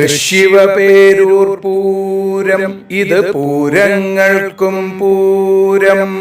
തൃശിവപേരൂർ പൂരം ഇത് പൂരങ്ങൾക്കും പൂരം.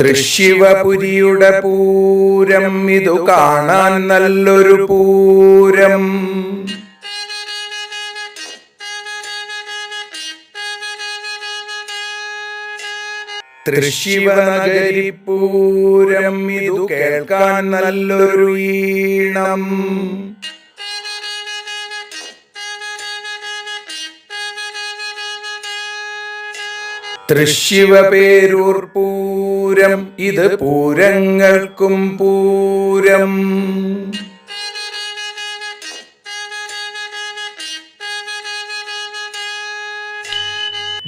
തൃശിവപുരിയുടെ പൂരം ഇതു കാണാൻ നല്ലൊരു പൂരം. തൃശിവനഗരിപ്പൂരം ഇതു കേൾക്കാൻ നല്ലൊരു ഈണം. തൃശിവപേരൂർ പൂരം ഇത് പൂരങ്ങൾക്കും പൂരം.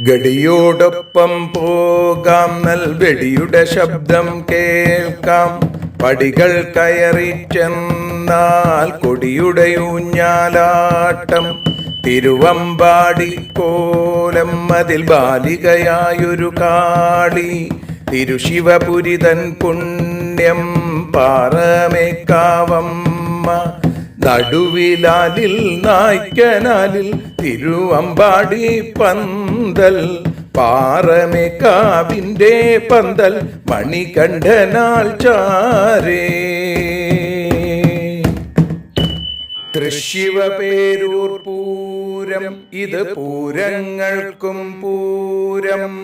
ഗടിയോടൊപ്പം പോകാം നൽവെടിയുടെ ശബ്ദം കേൾക്കാം. പടികൾ കയറി ചെന്നാൽ കൊടിയുടെ ഊഞ്ഞാലാട്ടം. തിരുവമ്പാടി കോലം അതിൽ ബാലികയായൊരു കാളി. തിരുശിവപുരിതൻ പുണ്യം പാറമേക്കാവമ്മ. നടുവിലാലിൽ നായ്ക്കനാലിൽ തിരുവമ്പാടി പന്തൽ പാറമേക്കാവിന്റെ പന്തൽ മണികണ്ഠനാൾ ചാരേ. തൃശിവ പേരൂർ പൂരം ഇത് പൂരങ്ങൾക്കും പൂരം.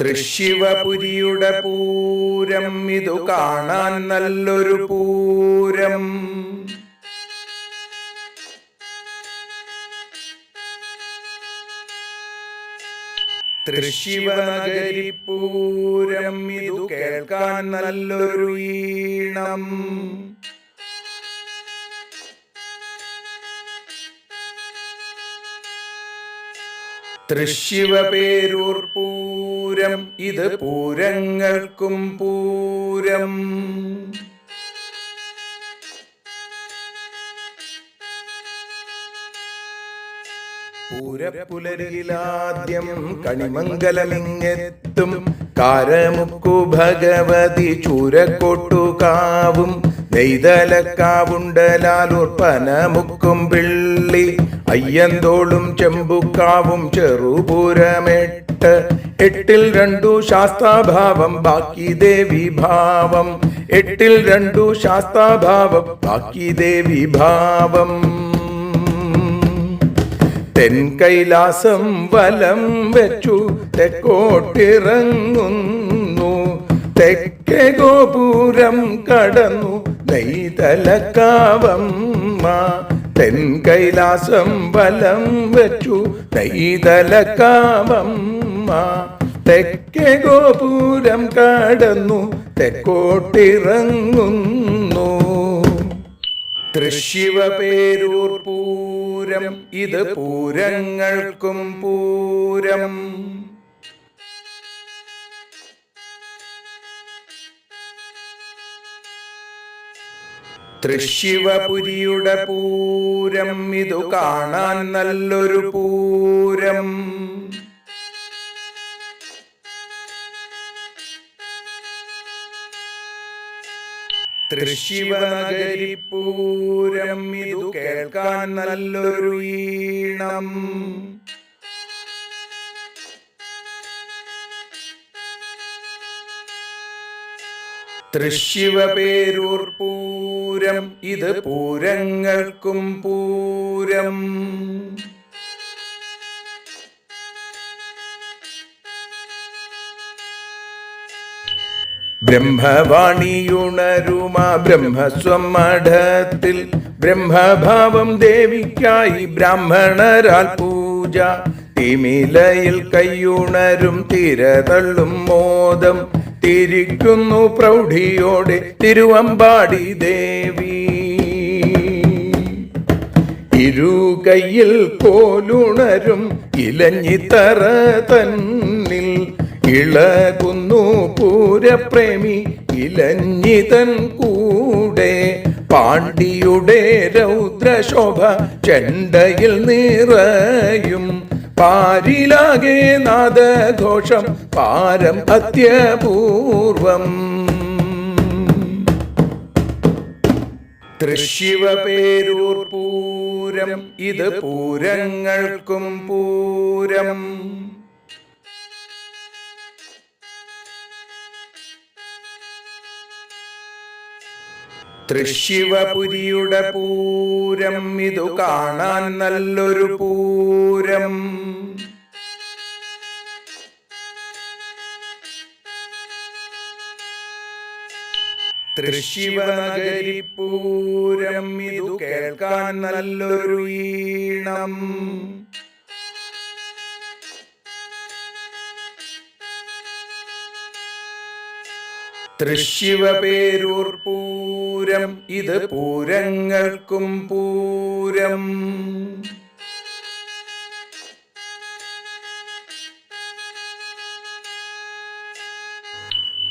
തൃശിവപുരിയുടെ പൂരം ഇതു കാണാൻ നല്ലൊരു പൂരം. തൃശിവനഗരിപ്പൂരം ഇതു കേൾക്കാൻ നല്ലൊരു ഈണം. തൃശിവപേരൂർ പൂരം ഇത് പൂരങ്ങൾക്കും പൂരം. പൂരപ്പുലരിലാദ്യം കണിമംഗലമിങ്ങെത്തും കാരമുക്കു ഭഗവതി ചൂരക്കൊട്ടുകാവും നെയ്തലക്കാവുണ്ടലാലുർപ്പനമുക്കും പിള്ളി. അയ്യന്തോളും ചെമ്പുക്കാവും ചെറുപുരമെട്ട്. എട്ടിൽ രണ്ടു ശാസ്താഭാവം ബാക്കി ദേവി ഭാവം. എട്ടിൽ രണ്ടു ശാസ്താഭാവം ബാക്കി ദേവി ഭാവം. തെൻ കൈലാസം വലം വെച്ചു തെക്കോട്ടിറങ്ങുന്നു. തെക്കേ ഗോപുരം കടന്നു നെയ്തലക്കാവമ്മ. തെൻ കൈലാസം വലം വെച്ചു. തൈതലക്കാവമ്മ തെക്കേ ഗോപുരം കടന്നു തെക്കോട്ടിറങ്ങുന്നു. തൃശിവ പേരൂർ പൂരം ഇത് പൂരങ്ങൾക്കും പൂരം. തൃശിവപുരിയുടെ പൂരം ഇതു കാണാൻ നല്ലൊരു പൂരം. തൃശിവനഗരിപ്പൂരം ഇതു കേൾക്കാൻ നല്ലൊരു ഈണം. തൃശിവപേരൂർ പൂരം ഇത് പൂരങ്ങൾക്കും പൂരം. ബ്രഹ്മവാണിയുണരുമാ ബ്രഹ്മസ്വമഠത്തിൽ ബ്രഹ്മഭാവം ദേവിക്കായി ബ്രാഹ്മണരാൽ പൂജ. തിമിലയിൽ കയ്യുണരും തിരതള്ളും മോദം. തിരിക്കുന്നു പ്രൗഢിയോടെ തിരുവമ്പാടി ദേവി. ഇരു കയ്യിൽ കോലുണരും ഇലഞ്ഞിത്തറ തന്നിൽ. ഇളകുന്നു പൂരപ്രേമി ഇലഞ്ഞിതൻ കൂടെ. പാണ്ഡിയുടെ രൗദ്രശോഭ ചെണ്ടയിൽ നിറയും. പാരിലാകെ നാദഘോഷം പാരം അത്യപൂർവം. തൃശിവ പേരൂർ പൂരം ഇത് പൂരങ്ങൾക്കും പൂരം. തൃശിവപുരിയുടെ പൂരം ഇതു കാണാൻ നല്ലൊരു പൂരം. തൃശിവനഗരിപ്പൂരം ഇതു കേൾക്കാൻ നല്ലൊരു ഈണം. തൃശിവപേരൂർ പൂരം. ഇത് പൂരങ്ങൾക്കും പൂരം.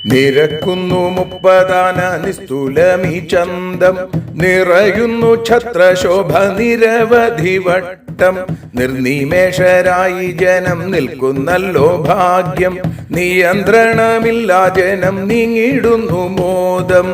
നിരക്കുന്നു മുപ്പതാന നിസ്തുലമീ ചന്തം നിറയുന്നു ഛത്രശോഭ നിരവധി വട്ടം. നിർനിമേഷരായി ജനം നിൽക്കുന്നല്ലോ ഭാഗ്യം നിയന്ത്രണമില്ലാ ജനം നീങ്ങിടുന്നു മോദം.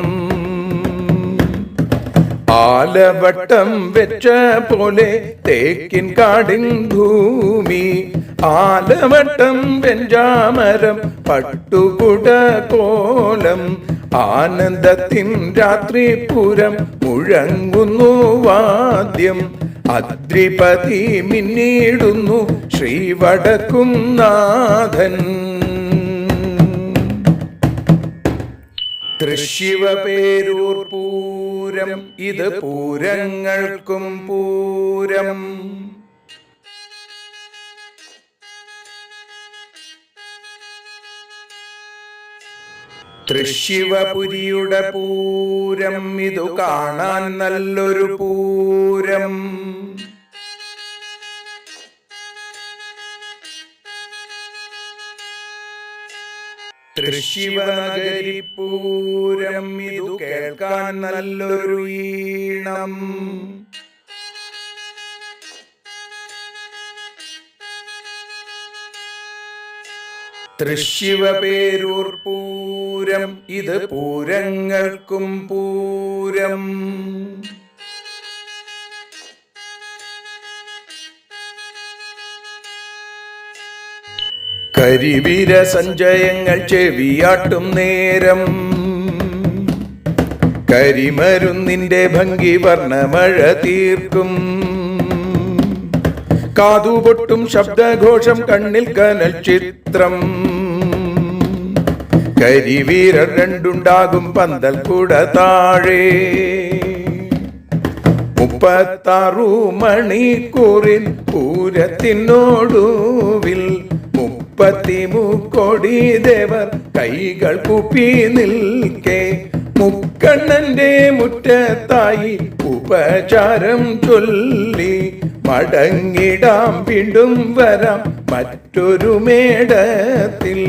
ആലവട്ടം വെച്ച പോലെ തേക്കിൻ കാടിൻ ഭൂമി. ആലവട്ടം വെഞ്ചാമരം പട്ടുകുട കോലം. ആനന്ദത്തിൻ രാത്രിപുരം മുഴങ്ങുന്നു വാദ്യം. അദ്രിപതി മിന്നിടുന്നു ശ്രീവടക്കും നാഥൻ. തൃശിവപേരൂർ പൂരം ഇത് പൂരങ്ങൾക്കും പൂരം. തൃശിവപുരിയുടെ പൂരം ഇതു കാണാൻ നല്ലൊരു പൂരം. തൃശിവനഗരിപ്പൂരം ഇതു കേൾക്കാൻ നല്ലൊരു ഈണം. തൃശിവപേരൂർ പൂരം ഇത് പൂരങ്ങൾക്കും പൂരം. കരിവീര സഞ്ചയങ്ങൾ ചെവിയാട്ടും നേരം. കരിമരുന്നിന്റെ ഭംഗി വർണമഴ തീർക്കും. കാതുപൊട്ടും ശബ്ദഘോഷം കണ്ണിൽ കനൽ ചിത്രം. കരിവീരർ രണ്ടുണ്ടാകും പന്തൽ കൂട താഴെ. മുപ്പത്താറു മണിക്കൂറിൽ പൂരത്തിനോടുവിൽ മുപ്പത്തിമുക്കോടി ദേവർ കൈകൾ കുപ്പി നിൽക്കെ. മുക്കണ്ണന്റെ മുറ്റത്തായി ഉപചാരം ചൊല്ലി. മടങ്ങിടാം വീണ്ടും വരാം മറ്റൊരു മേടത്തിൽ.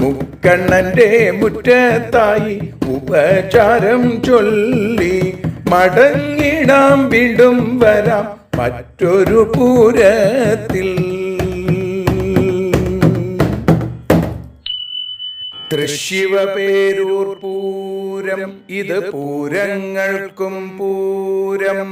മുക്കണ്ണന്റെ മുറ്റത്തായി ഉപചാരം ചൊല്ലി. മടങ്ങിടാം വീണ്ടും വരാം മറ്റൊരു പൂരത്തിൽ. തൃശിവപേരൂർ പൂരം ഇത് പൂരങ്ങൾക്കും പൂരം.